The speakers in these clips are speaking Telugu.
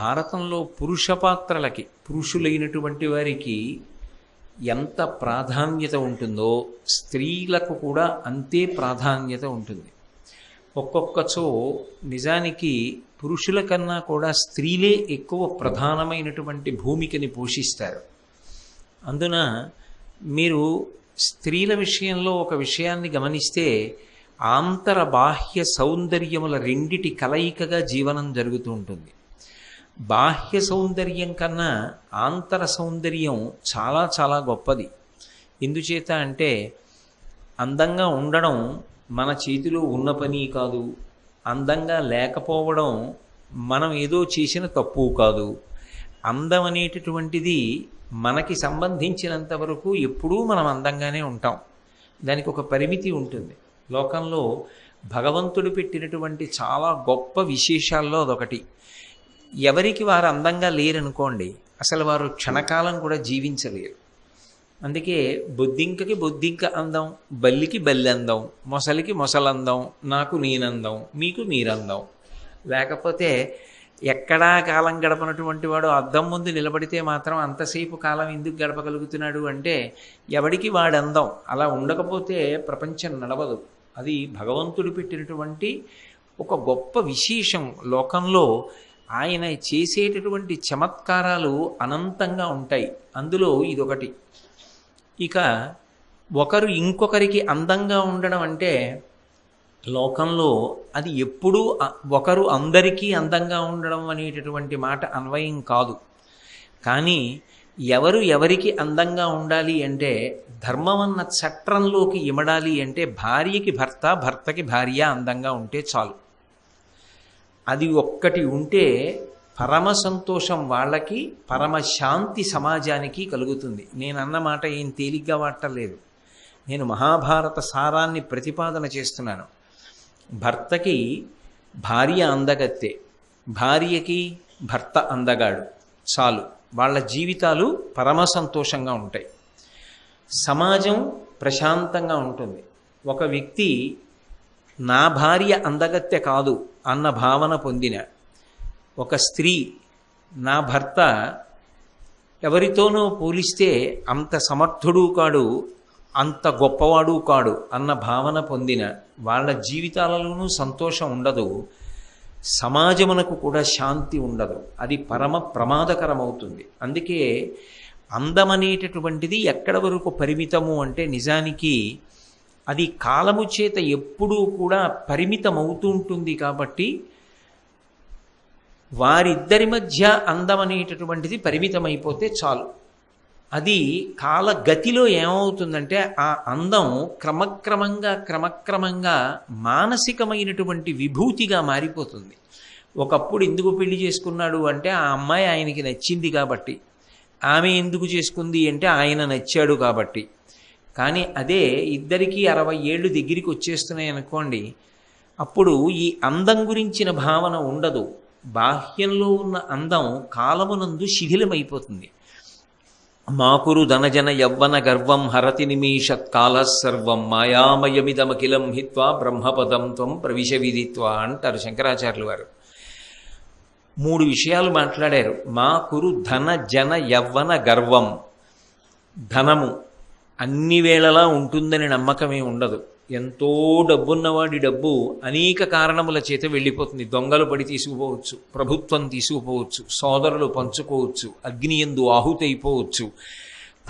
భారతంలో పురుష పాత్రలకి పురుషులైనటువంటి వారికి ఎంత ప్రాధాన్యత ఉంటుందో స్త్రీలకు కూడా అంతే ప్రాధాన్యత ఉంటుంది. ఒక్కొక్కచో నిజానికి పురుషుల కన్నా కూడా స్త్రీలే ఎక్కువ ప్రధానమైనటువంటి భూమికని పోషిస్తారు. అందున మీరు స్త్రీల విషయంలో ఒక విషయాన్ని గమనిస్తే ఆంతర బాహ్య సౌందర్యముల రెండిటి కలయికగా జీవనం జరుగుతూ ఉంటుంది. బాహ్య సౌందర్యం కన్నా ఆంతర సౌందర్యం చాలా చాలా గొప్పది. ఎందుచేత అంటే అందంగా ఉండడం మన చేతిలో ఉన్న పని కాదు. అందంగా లేకపోవడం మనం ఏదో చేసిన తప్పు కాదు. అందం అనేటటువంటిది మనకి సంబంధించినంత వరకు ఎప్పుడూ మనం అందంగానే ఉంటాం. దానికి ఒక పరిమితి ఉంటుంది. లోకంలో భగవంతుడు పెట్టినటువంటి చాలా గొప్ప విశేషాల్లో అదొకటి. ఎవరికి వారు అందంగా లేరనుకోండి అసలు వారు క్షణకాలం కూడా జీవించలేరు. అందుకే బొద్దింకకి బొద్దింక అందం బల్లికి బల్లి అందం మొసలికి మొసలందం నాకు నేనందం మీకు మీరందం. లేకపోతే ఎక్కడా కాలం గడపనటువంటి వాడు అద్దం ముందు నిలబడితే మాత్రం అంతసేపు కాలం ఎందుకు గడపగలుగుతున్నాడు అంటే ఎవడికి వాడు అందం అలా ఉండకపోతే ప్రపంచం నడవదు. అది భగవంతుడు పెట్టినటువంటి ఒక గొప్ప విశేషం లోకంలో ఆయన చేసేటటువంటి చమత్కారాలు అనంతంగా ఉంటాయి. అందులో ఇదొకటి. ఇక ఒకరు ఇంకొకరికి అందంగా ఉండడం అంటే లోకంలో అది ఎప్పుడూ ఒకరు అందరికీ అందంగా ఉండడం అనేటటువంటి మాట అన్వయం కాదు. కానీ ఎవరు ఎవరికి అందంగా ఉండాలి అంటే ధర్మం అన్న చట్రంలోకి ఇమడాలి అంటే భార్యకి భర్త భర్తకి భార్య అందంగా ఉంటే చాలు. అది ఒక్కటి ఉంటే పరమ సంతోషం వాళ్ళకి పరమ శాంతి సమాజానికి కలుగుతుంది. నేను అన్న మాట ఏం తేలిగ్గా వాడటలేదు. నేను మహాభారత సారాన్ని ప్రతిపాదన చేస్తున్నాను. భర్తకి భార్య అందగత్తే. భార్యకి భర్త అందగాడు. చాలు. వాళ్ళ జీవితాలు పరమ సంతోషంగా ఉంటాయి. సమాజం ప్రశాంతంగా ఉంటుంది. ఒక వ్యక్తి నా భార్య అందగత్తె కాదు. అన్న భావన పొందిన ఒక స్త్రీ నా భర్త ఎవరితోనో పోలిస్తే అంత సమర్థుడు కాడు అంత గొప్పవాడు కాడు అన్న భావన పొందిన వాళ్ళ జీవితాలలోనూ సంతోషం ఉండదు సమాజమునకు కూడా శాంతి ఉండదు. అది పరమ ప్రమాదకరమవుతుంది. అందుకే అందమనేటటువంటిది ఎక్కడ వరకు పరిమితము అంటే నిజానికి అది కాలము చేత ఎప్పుడూ కూడా పరిమితమవుతుంటుంది కాబట్టి వారిద్దరి మధ్య అందం అనేటటువంటిది పరిమితమైపోతే చాలు. అది కాలగతిలో ఏమవుతుందంటే ఆ అందం క్రమక్రమంగా క్రమక్రమంగా మానసికమైనటువంటి విభూతిగా మారిపోతుంది. ఒకప్పుడు ఎందుకు పెళ్ళి చేసుకున్నాడు అంటే ఆ అమ్మాయి ఆయనకి నచ్చింది కాబట్టి. ఆమె ఎందుకు చేసుకుంది అంటే ఆయన నచ్చాడు కాబట్టి. కానీ అదే ఇద్దరికీ అరవై ఏళ్ళు దగ్గరికి వచ్చేస్తున్నాయి అనుకోండి అప్పుడు ఈ అందం గురించిన భావన ఉండదు. బాహ్యంలో ఉన్న అందం కాలమునందు శిథిలమైపోతుంది. మాకురు ధనజన యవ్వన గర్వం హరతి నిమీషత్కాల సర్వం మాయామయమిదమఖిలం హిత్వా బ్రహ్మపదం త్వం ప్రవిశ విదిత్వా అంటారు శంకరాచార్యులు వారు. మూడు విషయాలు మాట్లాడారు. మా కురు ధన జన యవ్వన గర్వం ధనము అన్ని వేళలా ఉంటుందని నమ్మకమే ఉండదు. ఎంతో డబ్బున్నవాడి డబ్బు అనేక కారణముల చేత వెళ్ళిపోతుంది. దొంగలు పడి తీసుకుపోవచ్చు ప్రభుత్వం తీసుకుపోవచ్చు సోదరులు పంచుకోవచ్చు అగ్నియందు ఆహుతైపోవచ్చు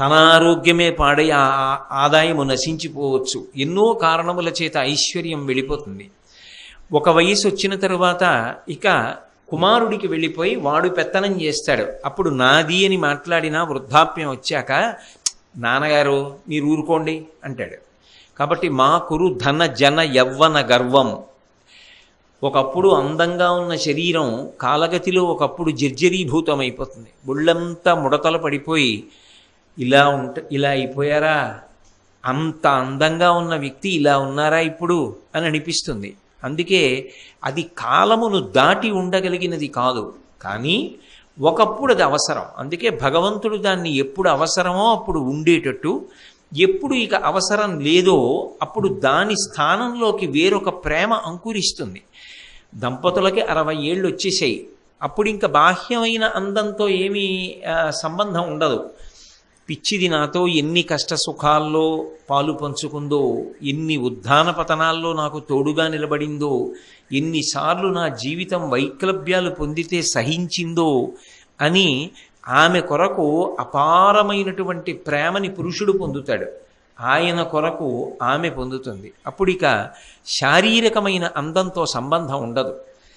తన ఆరోగ్యమే పాడై ఆ ఆ- ఆదాయము నశించిపోవచ్చు. ఎన్నో కారణముల చేత ఐశ్వర్యం వెళ్ళిపోతుంది. ఒక వయసు వచ్చిన తరువాత ఇక కుమారుడికి వెళ్ళిపోయి వాడు పెత్తనం చేస్తాడు. అప్పుడు నాది అని మాట్లాడినా వృద్ధాప్యం వచ్చాక నాన్నగారు మీరు ఊరుకోండి అంటాడు. కాబట్టి మా కురు ధన జన యవ్వన గర్వం. ఒకప్పుడు అందంగా ఉన్న శరీరం కాలగతిలో ఒకప్పుడు జర్జరీభూతమైపోతుంది. ఒళ్ళంతా ముడతలు పడిపోయి ఇలా ఉంట ఇలా అయిపోయారా? అంత అందంగా ఉన్న వ్యక్తి ఇలా ఉన్నారా ఇప్పుడు? అని అనిపిస్తుంది. అందుకే అది కాలమును దాటి ఉండగలిగినది కాదు. కానీ ఒకప్పుడు అది అవసరం. అందుకే భగవంతుడు దాన్ని ఎప్పుడు అవసరమో అప్పుడు ఉండేటట్టు ఎప్పుడు ఇక అవసరం లేదో అప్పుడు దాని స్థానంలోకి వేరొక ప్రేమ అంకురిస్తుంది. దంపతులకి అరవై ఏళ్ళు వచ్చేసాయి. అప్పుడు ఇంకా బాహ్యమైన అందంతో ఏమీ సంబంధం ఉండదు. పిచ్చిది నాతో ఎన్ని కష్ట సుఖాల్లో పాలు పంచుకుందో ఎన్ని ఉద్ధాన పతనాల్లో నాకు తోడుగా నిలబడిందో ఎన్నిసార్లు నా జీవితం వైక్లభ్యాలు పొందితే సహించిందో అని ఆమె కొరకు అపారమైనటువంటి ప్రేమని పురుషుడు పొందుతాడు. ఆయన కొరకు ఆమె పొందుతుంది. అప్పుడు ఇక శారీరకమైన అందంతో సంబంధం ఉండదు.